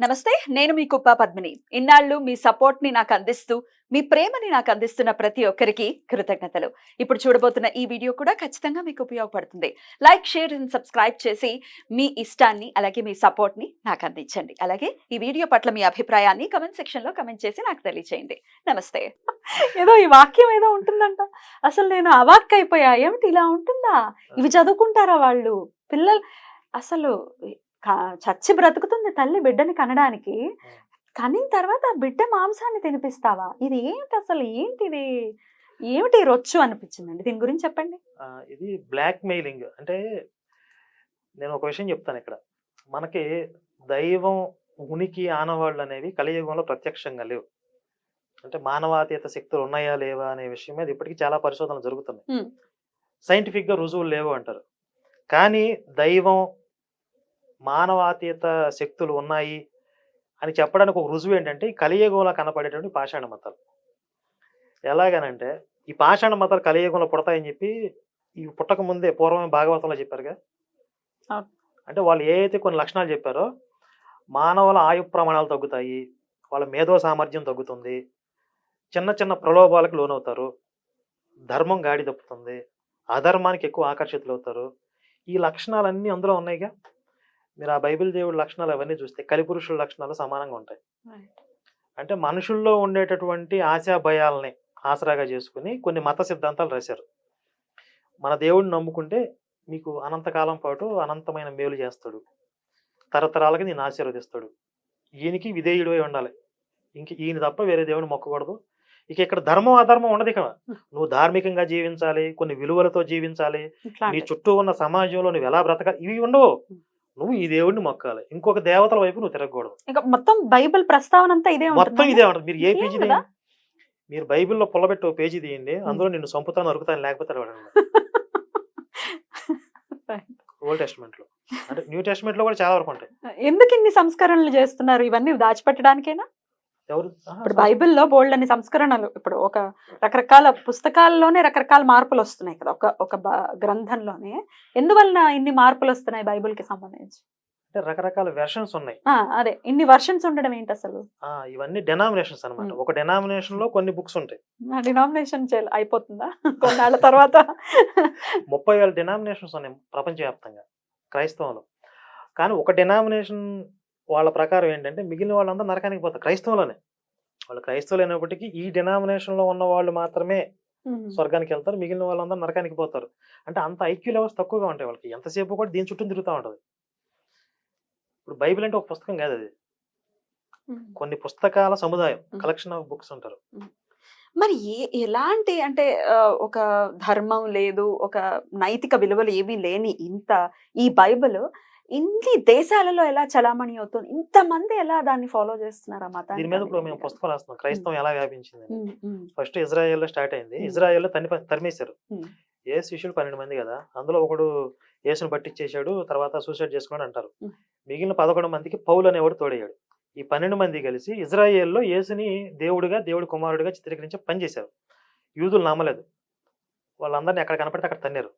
నమస్తే నేను మీ కుప్ప పద్మిని. ఇన్నాళ్ళు మీ సపోర్ట్ని నాకు అందిస్తూ మీ ప్రేమని నాకు అందిస్తున్న ప్రతి ఒక్కరికి కృతజ్ఞతలు. ఇప్పుడు చూడబోతున్న ఈ వీడియో కూడా ఖచ్చితంగా మీకు ఉపయోగపడుతుంది. లైక్ షేర్ అండ్ సబ్స్క్రైబ్ చేసి మీ ఇష్టాన్ని అలాగే మీ సపోర్ట్ని నాకు అందించండి. అలాగే ఈ వీడియో పట్ల మీ అభిప్రాయాన్ని కమెంట్ సెక్షన్లో కమెంట్ చేసి నాకు తెలియచేయండి. నమస్తే. ఏదో ఈ వాక్యం ఏదో ఉంటుందంట. అసలు నేను అవాక్ అయిపోయా? ఏమిటి ఇలా ఉంటుందా? ఇవి చదువుకుంటారా వాళ్ళు? పిల్లలు అసలు చచ్చి బ్రతుకుతుంది తల్లి బిడ్డని కనడానికి. కనిన తర్వాత ఆ బిడ్డ మాంసాన్ని తినిపిస్తావా? ఇది ఏంటి అసలు? ఏంటిది? ఏమిటి ఈ రొచ్చు అనిపించిందండి? దీని గురించి చెప్పండి. ఇది బ్లాక్ మెయిలింగ్ అంటే నేను ఒక విషయం చెప్తాను ఇక్కడ. మనకి దైవం ఉనికి ఆనవాళ్ళు అనేవి కలియుగంలో ప్రత్యక్షంగా లేవు. అంటే మానవాతీత శక్తులు ఉన్నాయా లేవా అనే విషయం మీద ఇప్పటికీ చాలా పరిశోధనలు జరుగుతున్నాయి. సైంటిఫిక్గా రుజువులు లేవు అంటారు. కానీ దైవం మానవాతీత శక్తులు ఉన్నాయి అని చెప్పడానికి ఒక రుజువు ఏంటంటే ఈ కలియుగంలో కనపడేటువంటి పాషాణ మతాలు. ఎలాగనంటే ఈ పాషాణ మతాలు కలియుగంలో పుడతాయని చెప్పి ఈ పుట్టక ముందే పూర్వమే భాగవతంలో చెప్పారుగా. అంటే వాళ్ళు ఏ అయితే కొన్ని లక్షణాలు చెప్పారో మానవుల ఆయు ప్రమాణాలు తగ్గుతాయి వాళ్ళ మేధో సామర్థ్యం తగ్గుతుంది చిన్న చిన్న ప్రలోభాలకు లోనవుతారు ధర్మం గాడి తప్పుతుంది అధర్మానికి ఎక్కువ ఆకర్షితులు అవుతారు ఈ లక్షణాలన్నీ అందులో ఉన్నాయిగా? మీరు ఆ బైబిల్ దేవుడి లక్షణాలు అవన్నీ చూస్తే కలిపురుషుల లక్షణాలు సమానంగా ఉంటాయి. అంటే మనుషుల్లో ఉండేటటువంటి ఆశా భయాలని ఆసరాగా చేసుకుని కొన్ని మత సిద్ధాంతాలు రాశారు. మన దేవుడిని నమ్ముకుంటే మీకు అనంతకాలం పాటు అనంతమైన మేలు చేస్తాడు. తరతరాలకి నేను ఆశీర్వదిస్తాడు. ఈయనకి విధేయుడు అయి ఉండాలి. ఇంక ఈయన తప్ప వేరే దేవుని మొక్కకూడదు. ఇక ఇక్కడ ధర్మం అధర్మం ఉండదు ఇక. నువ్వు ధార్మికంగా జీవించాలి కొన్ని విలువలతో జీవించాలి. నీ చుట్టూ ఉన్న సమాజంలో నువ్వు ఎలా బ్రతకాలి? ఇవి ఉండవు. నువ్వు ఈ దేవుడిని మొక్కాలి. ఇంకొక దేవతల వైపు నువ్వు తిరగకూడదు. ఇంకా మొత్తం బైబిల్ ప్రస్తావన అంతా ఇదే మొత్తం? ఇదే ఉంటుంది. మీరు ఏ పేజీ మీరు బైబిల్లో పుల్లబెట్టి ఓ పేజీ తీయండి. అందులో నిన్ను చంపుతాను అరుకుతాను లేకపోతే ఓల్డ్ టెస్ట్మెంట్లో అంటే న్యూ టెస్ట్మెంట్లో కూడా చాలా వరకు ఉంటాయి. ఎందుకు ఇన్ని సంస్కరణలు చేస్తున్నారు? ఇవన్నీ దాచిపెట్టడానికేనా? ఎవరు? ఇప్పుడు బైబిల్లో బోల్డ్ అన్ని సంస్కరణలు. ఇప్పుడు ఒక రకరకాల పుస్తకాల్లోనే రకరకాల మార్పులు వస్తున్నాయి కదా ఒక ఒక గ్రంథంలోనే. ఎందువలన ఇన్ని మార్పులు వస్తున్నాయి బైబిల్కి సంబంధించి? అంటే రకరకాల వెర్షన్స్ ఉన్నాయి. అదే. ఇన్ని వర్షన్స్ ఉండడం ఏంటి అసలు? ఇవన్నీ డెనామినేషన్స్ అన్నమాట. Hmm. ఒక డెనామినేషన్లో కొన్ని బుక్స్ ఉంటాయి. డినామినేషన్ అయిపోతుందా? కొన్నాళ్ళ తర్వాత? ముప్పై వేల డినామినేషన్స్ ఉన్నాయి ప్రపంచవ్యాప్తంగా క్రైస్తవంలో. కానీ ఒక డినామినేషన్ వాళ్ళ ప్రకారం ఏంటంటే మిగిలిన వాళ్ళందరూ నరకానికి పోతారు. క్రైస్తవంలోనే. వాళ్ళు క్రైస్తవులు అయినప్పటికీ ఈ denomination లో ఉన్న వాళ్ళు మాత్రమే స్వర్గానికి వెళ్తారు. మిగిలిన వాళ్ళందరూ నరకానికి పోతారు. అంటే అంత ఐక్యూ లెవెల్స్ తక్కువగా ఉంటాయి వాళ్ళకి. ఎంతసేపు కూడా దీని చుట్టూ తిరుగుతూ ఉంటుంది. ఇప్పుడు బైబిల్ అంటే ఒక పుస్తకం కాదు అది. కొన్ని పుస్తకాల సముదాయం. కలెక్షన్ ఆఫ్ బుక్స్ ఉంటారు మరి ఏ ఎలాంటి అంటే ఒక ధర్మం లేదు ఒక నైతిక విలువలు ఏమీ లేని ఇంత ఈ బైబిల్ ఇన్ని దేశాలలో ఎలా చలామణి అవుతుంది? ఇంతమంది ఎలా దాన్ని ఫాలో చేస్తున్నారు ఆ మతాన్ని దీని మీద ఇప్పుడు మేము పుస్తకం రాస్తున్నాం. క్రైస్తవం ఎలా వ్యాపించింది ఫస్ట్ ఇజ్రాయెల్లో స్టార్ట్ అయింది. ఇజ్రాయెల్లో తన్ని తరిమేశారు. ఏ శిష్యులు పన్నెండు మంది కదా అందులో ఒకడు యేసును పట్టించేశాడు తర్వాత సూసైడ్ చేసుకున్నాడు అంటారు. మిగిలిన పదకొండు మందికి పౌలు అనేవాడు తోడయ్యాడు. ఈ పన్నెండు మంది కలిసి ఇజ్రాయెల్లో యేసుని దేవుడిగా దేవుడి కుమారుడిగా చిత్రీకరించే పని చేశారు యూదులు నమ్మలేదు. వాళ్ళందరినీ ఎక్కడ కనపడితే అక్కడ తన్నారు.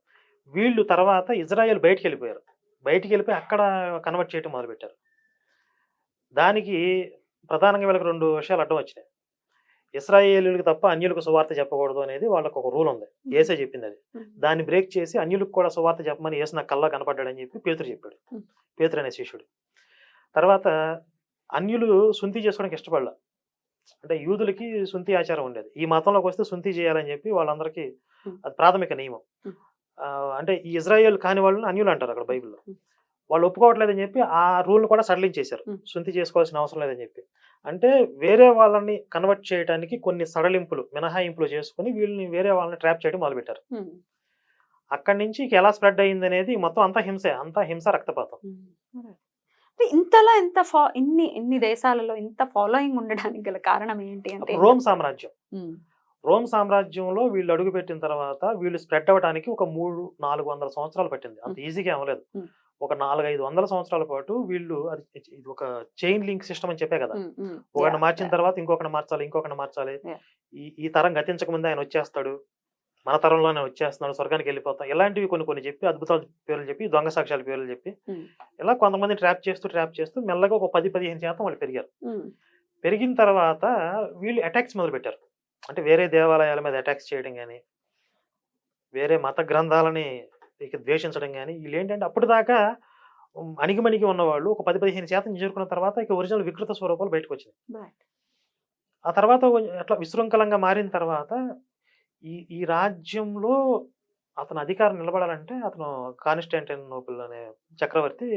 వీళ్ళు తర్వాత ఇజ్రాయెల్ బయటికి వెళ్ళిపోయారు. బయటికి వెళ్ళిపోయి అక్కడ కన్వర్ట్ చేయడం మొదలుపెట్టారు. దానికి ప్రధానంగా వీళ్ళకి రెండు విషయాలు అడ్డం వచ్చినాయి. ఇస్రాయేలీలకు తప్ప అన్యులకు సువార్త చెప్పకూడదు అనేది వాళ్ళకి ఒక రూల్ ఉంది. ఏసే చెప్పింది అది. దాన్ని బ్రేక్ చేసి అన్యులకు కూడా సువార్త చెప్పమని యేసు నాకు కల్లా కనపడ్డాడని చెప్పి పేతురు చెప్పాడు. పేతురు అనే శిష్యుడు. తర్వాత అన్యులు సుంతి చేసుకోవడానికి ఇష్టపడలా. అంటే యూదులకి సుంతి ఆచారం ఉండేది. ఈ మతంలోకి వస్తే సుంతి చేయాలని చెప్పి వాళ్ళందరికీ. అది ప్రాథమిక నియమం. అంటే ఈ ఇజ్రాయెల్ కాని వాళ్ళని అన్యులు అంటారు అక్కడ బైబిల్లో. వాళ్ళు ఒప్పుకోవట్లేదని చెప్పి ఆ రూల్ని కూడా సడలించేశారు. సుంతి చేసుకోవాల్సిన అవసరం లేదని చెప్పి. అంటే వేరే వాళ్ళని కన్వర్ట్ చేయడానికి కొన్ని సడలింపులు మినహాయింపులు చేసుకుని వీళ్ళని వేరే వాళ్ళని ట్రాప్ చేయడం మొదలుపెట్టారు. అక్కడి నుంచి ఎలా స్ప్రెడ్ అయ్యింది అనేది మొత్తం అంతా హింసే అంతా హింస రక్తపాతం. ఇంతలా ఇంత ఫా ఇన్ని ఇన్ని దేశాలలో ఇంత ఫాలోయింగ్ ఉండడానికి గల కారణం ఏంటి అంటే రోమ్ సామ్రాజ్యం. రోమ్ సామ్రాజ్యంలో వీళ్ళు అడుగుపెట్టిన తర్వాత వీళ్ళు స్ప్రెడ్ అవ్వడానికి ఒక మూడు నాలుగు వందల సంవత్సరాలు పట్టింది అంత ఈజీగా అవ్వలేదు. ఒక నాలుగైదు వందల సంవత్సరాల పాటు వీళ్ళు అది ఇది ఒక చైన్ లింక్ సిస్టమ్ అని చెప్పే కదా. ఒకరిని మార్చిన. తర్వాత ఇంకొకరిని మార్చాలి ఇంకొకరిని మార్చాలి. ఈ ఈ తరం గతించక ముందే ఆయన వచ్చేస్తాడు మన తరంలోనే వచ్చేస్తున్నాడు స్వర్గానికి వెళ్ళిపోతాం ఇలాంటివి కొన్ని కొన్ని చెప్పి అద్భుతాల పేర్లు చెప్పి దొంగ సాక్ష్యాల పేర్లు చెప్పి. ఇలా కొంతమంది ట్రాప్ చేస్తూ ట్రాప్ చేస్తూ మెల్లగా ఒక పది పదిహేను శాతం వాళ్ళు పెరిగారు. పెరిగిన తర్వాత వీళ్ళు అటాక్స్ మొదలు పెట్టారు అంటే వేరే దేవాలయాల మీద అటాక్స్ చేయడం కానీ వేరే మత గ్రంథాలని ఇక ద్వేషించడం కానీ వీళ్ళు ఏంటంటే అప్పటిదాకా అణిగిమణిగి ఉన్నవాళ్ళు ఒక పది పదిహేను శాతం చేరుకున్న తర్వాత ఇక ఒరిజినల్ వికృత స్వరూపాలు బయటకు వచ్చినాయి Right. ఆ తర్వాత కొంచెం అట్లా విశృంఖలంగా మారిన తర్వాత ఈ ఈ రాజ్యంలో అతను అధికారం నిలబడాలంటే అతను కాన్స్టాంటిన్ నోబుల్ అనే చక్రవర్తి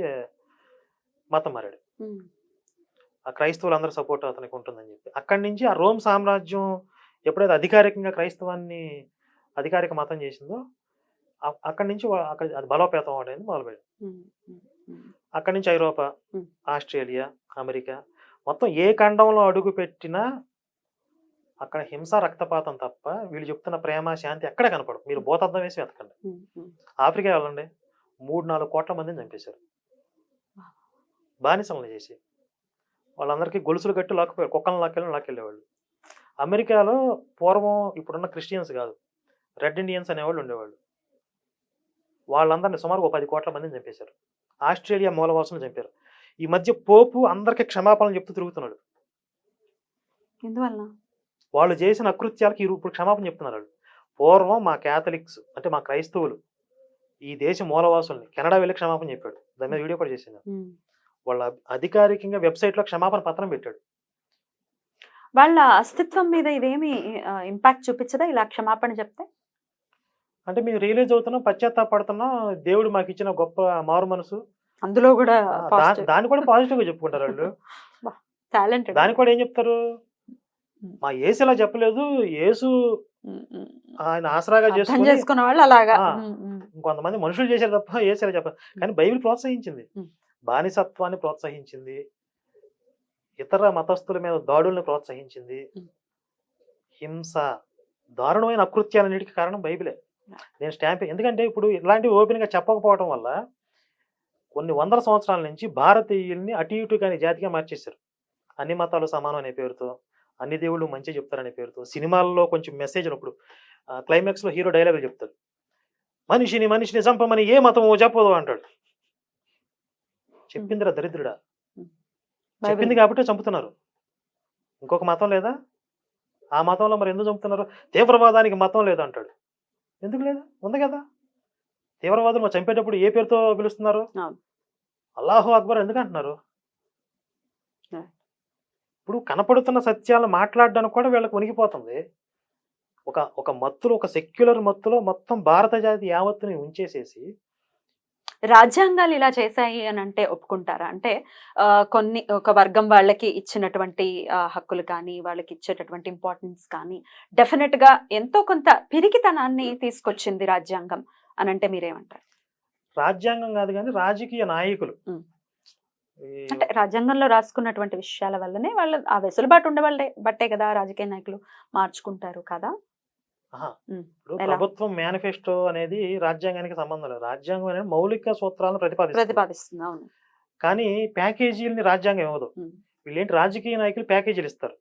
మతం మారాడు ఉమ్. ఆ క్రైస్తవులందరూ సపోర్ట్ అతనికి ఉంటుందని చెప్పి అక్కడి నుంచి ఆ రోమ్ సామ్రాజ్యం ఎప్పుడైతే అధికారికంగా క్రైస్తవాన్ని అధికారిక మతం చేసిందో అక్కడి నుంచి అక్కడ అది బలోపేతం అనేది మొదలుపెట్టింది. అక్కడి నుంచి ఐరోపా. ఆస్ట్రేలియా అమెరికా మొత్తం ఏ ఖండంలో అడుగు పెట్టినా అక్కడ హింస రక్తపాతం తప్ప వీళ్ళు చెప్తున్న ప్రేమ శాంతి ఎక్కడ కనపడదు. మీరు భూతద్దం వేసి వెతకండి. ఆఫ్రికా వెళ్ళండి. మూడు నాలుగు కోట్ల మందిని చంపేశారు. బానిసలను చేసి వాళ్ళందరికీ గొలుసులు కట్టి లాక్కుపోయారు. కుక్కలను లాక్కెళ్ళి లాక్కెళ్ళేవాళ్ళు. అమెరికాలో పూర్వం ఇప్పుడున్న క్రిస్టియన్స్ కాదు. రెడ్ ఇండియన్స్ అనేవాళ్ళు ఉండేవాళ్ళు. వాళ్ళందరినీ సుమారు ఒక పది కోట్ల మందిని చంపేశారు. ఆస్ట్రేలియా మూలవాసులను చంపారు. ఈ మధ్య పోపు అందరికీ క్షమాపణలు చెప్తూ తిరుగుతున్నాడు. ఎందువలన? వాళ్ళు చేసిన అకృత్యాలకి ఇప్పుడు క్షమాపణ చెప్తున్నారు వాళ్ళు. పూర్వం మా క్యాథలిక్స్ అంటే మా క్రైస్తవులు ఈ దేశ మూలవాసుల్ని కెనడా వెళ్ళి క్షమాపణ చెప్పాడు. దాని మీద వీడియో కూడా చేసింది. వాళ్ళ అధికారికంగా వెబ్సైట్లో క్షమాపణ పత్రం పెట్టాడు. వాళ్ళ అస్తిత్వం మీద ఇదేమి ఇంపాక్ట్ చూపించదా? ఇలా క్షమాపణ చెప్తే. అంటే మేము రియలైజ్ అవుతున్నాం పశ్చాత్తాపడుతున్నాం దేవుడు మాకు ఇచ్చిన గొప్ప మారు మనసు. అందులో కూడా దాన్ని కూడా పాజిటివ్గా చెప్పుకుంటారు వాళ్ళు. టాలెంటెడ్ దానికి కూడా ఏం చెప్తారు. మా యేసు ఇలా చెప్పలేదు. యేసు ఆయన ఆసరాగా చేసుకున్న వాళ్ళు అలాగా. కొంతమంది మనుషులు చేశారు తప్ప యేసు ఇలా చెప్పారు కానీ బైబిల్ ప్రోత్సహించింది. బానిసత్వాన్ని ప్రోత్సహించింది. ఇతర మతస్థుల మీద దాడుల్ని ప్రోత్సహించింది. హింస దారుణమైన అకృత్యాలన్నిటికీ కారణం బైబిలే. నేను స్టాంప్ ఎందుకంటే ఇప్పుడు ఇలాంటివి ఓపెన్గా చెప్పకపోవడం వల్ల కొన్ని వందల సంవత్సరాల నుంచి భారతీయుల్ని అటు ఇటు కాని జాతిగా మార్చేశారు. అన్ని మతాలు సమానం అనే పేరుతో అన్ని దేవుళ్ళు మంచి చెప్తారనే పేరుతో సినిమాల్లో కొంచెం మెసేజ్ ఇప్పుడు క్లైమాక్స్లో హీరో డైలాగులు చెప్తాడు మనిషిని మనిషిని చంపమని ఏ మతం చెప్పదు అంటాడు. చెప్పిందిరా దరిద్రుడా. చెప్పింది కాబట్టి చంపుతున్నారు. ఇంకొక మతం లేదా? ఆ మతంలో మరి ఎందుకు చంపుతున్నారు? తీవ్రవాదానికి మతం లేదు అంటాడు. ఎందుకు లేదు? ఉంది కదా? తీవ్రవాదులు మరి చంపేటప్పుడు ఏ పేరుతో పిలుస్తున్నారు. అల్లాహు అక్బర్ ఎందుకు అంటున్నారు. ఇప్పుడు కనపడుతున్న సత్యాలను మాట్లాడడానికి కూడా వీళ్ళకి ఉనికిపోతుంది. ఒక ఒక మత్తులో ఒక సెక్యులర్ మత్తులో మొత్తం భారత జాతి యావత్తుని ఉంచేసేసి రాజ్యాంగాలు ఇలా చేశాయి అని అంటే ఒప్పుకుంటారా? అంటే కొన్ని ఒక వర్గం వాళ్ళకి ఇచ్చినటువంటి హక్కులు కానీ వాళ్ళకి ఇచ్చేటటువంటి ఇంపార్టెన్స్ కానీ డెఫినెట్గా ఎంతో కొంత పిరికితనాన్ని తీసుకొచ్చింది రాజ్యాంగం అని అంటే మీరేమంటారు? రాజ్యాంగం కాదు కానీ రాజకీయ నాయకులు. అంటే రాజ్యాంగంలో రాసుకున్నటువంటి విషయాల వల్లనే వాళ్ళు ఆ వెసులుబాటు ఉండవాళ్ళే బట్టే కదా రాజకీయ నాయకులు మార్చుకుంటారు కదా. ఇప్పుడు? ప్రభుత్వం మేనిఫెస్టో అనేది రాజ్యాంగానికి సంబంధం లేదు. రాజ్యాంగం అనేది మౌలిక సూత్రాలను ప్రతిపాదిస్తుంది. కానీ ప్యాకేజీలని రాజ్యాంగం ఇవ్వదు. వీళ్ళేంటి రాజకీయ నాయకులు ప్యాకేజీలు ఇస్తారు.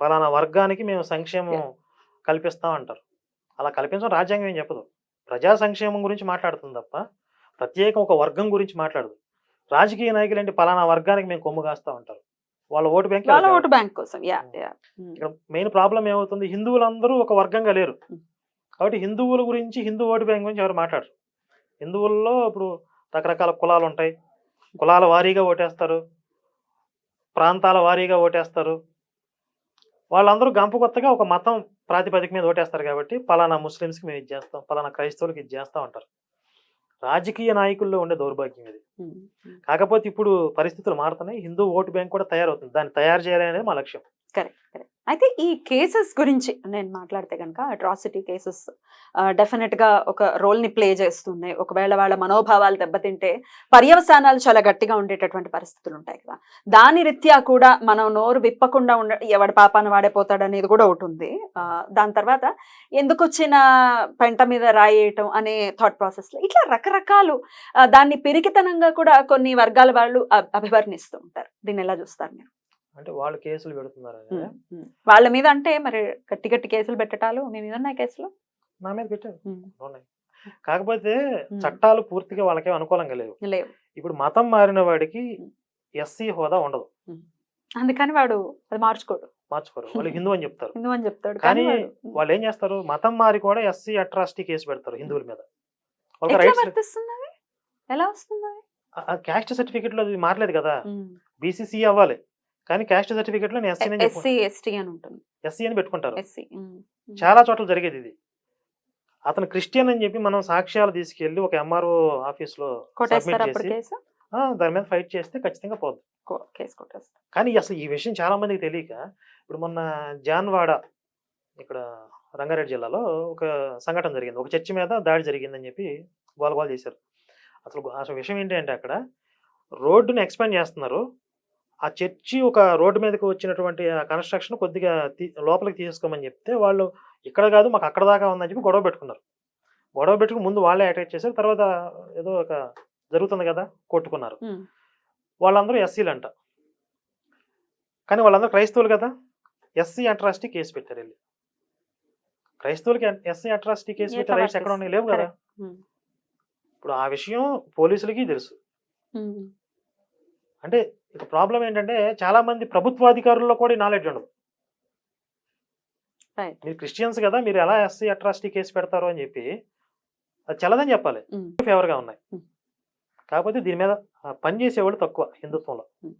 పలానా వర్గానికి మేము సంక్షేమం కల్పిస్తాం అంటారు. అలా కల్పించడం రాజ్యాంగం ఏం చెప్పదు. ప్రజా సంక్షేమం గురించి మాట్లాడుతుంది తప్ప ప్రత్యేకం ఒక వర్గం గురించి మాట్లాడదు. రాజకీయ నాయకులు ఏంటి పలానా వర్గానికి మేము కొమ్ము కాస్తా ఉంటారు వాళ్ళ ఓటు బ్యాంక్ వాళ్ళ ఓటు బ్యాంక్ కోసం. Yeah yeah um. ఇక్కడ మెయిన్ ప్రాబ్లం ఏమవుతుంది? హిందువులందరూ ఒక వర్గంగా లేరు. ఉం. కాబట్టి హిందువుల గురించి హిందూ ఓటు బ్యాంక్ గురించి ఎవరు మాట్లాడరు. హిందువుల్లో ఇప్పుడు రకరకాల కులాలు ఉంటాయి. కులాల వారీగా ఓటేస్తారు. ప్రాంతాల వారీగా ఓటేస్తారు. వాళ్ళందరూ గంప కొత్తగా ఒక మతం ప్రాతిపదిక మీద ఓటేస్తారు కాబట్టి పలానా ముస్లిమ్స్కి మేము ఇది చేస్తాం పలానా క్రైస్తవులకి ఇది చేస్తాం అంటారు. రాజకీయ నాయకుల్లో ఉండే దౌర్భాగ్యం ఇది. కాకపోతే ఇప్పుడు పరిస్థితులు మారుతున్నాయి. హిందూ ఓటు బ్యాంక్ కూడా తయారవుతుంది. దాన్ని తయారు చేయాలి అనేది మా లక్ష్యం. Correct correct. అయితే ఈ కేసెస్ గురించి నేను మాట్లాడితే కనుక అట్రాసిటీ కేసెస్ డెఫినెట్గా ఒక రోల్ని ప్లే చేస్తున్నాయి. ఒకవేళ వాళ్ళ మనోభావాలు దెబ్బతింటే పర్యవసానాలు చాలా గట్టిగా ఉండేటటువంటి పరిస్థితులు ఉంటాయి కదా. దాని రీత్యా కూడా మనం నోరు విప్పకుండా ఉండ ఎవడి పాపాన వాడైపోతాడు అనేది కూడా ఒకటి ఉంది. ఆ, దాని తర్వాత ఎందుకు వచ్చిన పెంట మీద రాయేయటం అనే థాట్ ప్రాసెస్లో ఇట్లా రకరకాలు దాన్ని పిరికితనంగా కూడా కొన్ని వర్గాల వాళ్ళు అభివర్ణిస్తూ ఉంటారు. దీన్ని ఎలా చూస్తారు మీరు? అంటే వాళ్ళు కేసులు పెడుతున్నారు. వాళ్ళ మీద అంటే మరి గట్టి గట్టి కేసులు పెట్టటాలు మీ మీద ఉన్నాయి కేసులు? నా మీద పెట్టారు. ఉన్నాయి. కాకపోతే. చట్టాలు పూర్తిగా వాళ్ళకే అనుకూలంగా లేవు. ఇప్పుడు మతం మారిన వాడికి. ఎస్సీ హోదా ఉండదు. అందుకని వాడు అది మార్చుకోడు. మార్చుకోరు వాళ్ళు హిందూ అని చెప్తారు. హిందూ అని చెప్తాడు. కానీ వాళ్ళు ఏం చేస్తారు? మతం మారి కూడా ఎస్సీ అట్రాసిటీ కేసు పెడతారు హిందువుల మీద? ఎలా వస్తుంది? క్యాస్ట్ సర్టిఫికెట్లో అది మారలేదు కదా. బీసీసీ అవ్వాలి. కానీ క్యాస్ట్ సర్టిఫికెట్లో ఎస్సీ అని ఎస్సీ ఎస్టీ అని ఉంటుంది. ఎస్సీ అని పెట్టుకుంటారు. ఎస్సీ చాలా చోట్ల జరిగేది ఇది. అతను క్రిస్టియన్ అని చెప్పి మనం సాక్ష్యాలు తీసుకెళ్ళి ఒక ఎంఆర్ఓ ఆఫీస్లో దాని మీద ఫైట్ చేస్తే ఖచ్చితంగా కొట్టేస్తారు. కానీ అసలు ఈ విషయం చాలా మందికి తెలియక ఇప్పుడు మొన్న జాన్వాడ ఇక్కడ రంగారెడ్డి జిల్లాలో ఒక సంఘటన జరిగింది. ఒక చర్చి మీద దాడి జరిగిందని చెప్పి గోల గోల చేశారు. అసలు అసలు విషయం ఏంటి అంటే అక్కడ రోడ్డుని ఎక్స్పాండ్ చేస్తున్నారు. ఆ చర్చి ఒక రోడ్డు మీదకి వచ్చినటువంటి ఆ కన్స్ట్రక్షన్ కొద్దిగా లోపలికి తీసుకోమని చెప్తే వాళ్ళు ఇక్కడ కాదు మాకు అక్కడ దాకా ఉందని చెప్పి గొడవ పెట్టుకున్నారు. గొడవ పెట్టుకుని ముందు వాళ్ళే అటాక్ చేశారు. తర్వాత ఏదో ఒక జరుగుతుంది కదా కొట్టుకున్నారు. వాళ్ళందరూ ఎస్సీలు అంట కానీ వాళ్ళందరూ క్రైస్తవులు కదా ఎస్సీ అట్రాసిటీ కేసు పెట్టారు వెళ్ళి. క్రైస్తవులకి ఎస్సీ అట్రాసిటీ కేసు పెట్టే రైట్స్ ఎక్కడ ఉన్నాయి లేవు కదా. ఇప్పుడు ఆ విషయం పోలీసులకి తెలుసు. అంటే ఇక ప్రాబ్లం ఏంటంటే చాలా మంది ప్రభుత్వాధికారుల్లో కూడా నాలెడ్జ్ ఉండదు. మీరు క్రిస్టియన్స్ కదా మీరు ఎలా ఎస్సీ అట్రాసిటీ కేసు పెడతారు అని చెప్పి అది చల్లదని చెప్పాలి. ఫేవర్గా ఉన్నాయి Hmm. కాకపోతే దీని మీద ఆ, పని చేసేవాళ్ళు తక్కువ హిందుత్వంలో Hmm.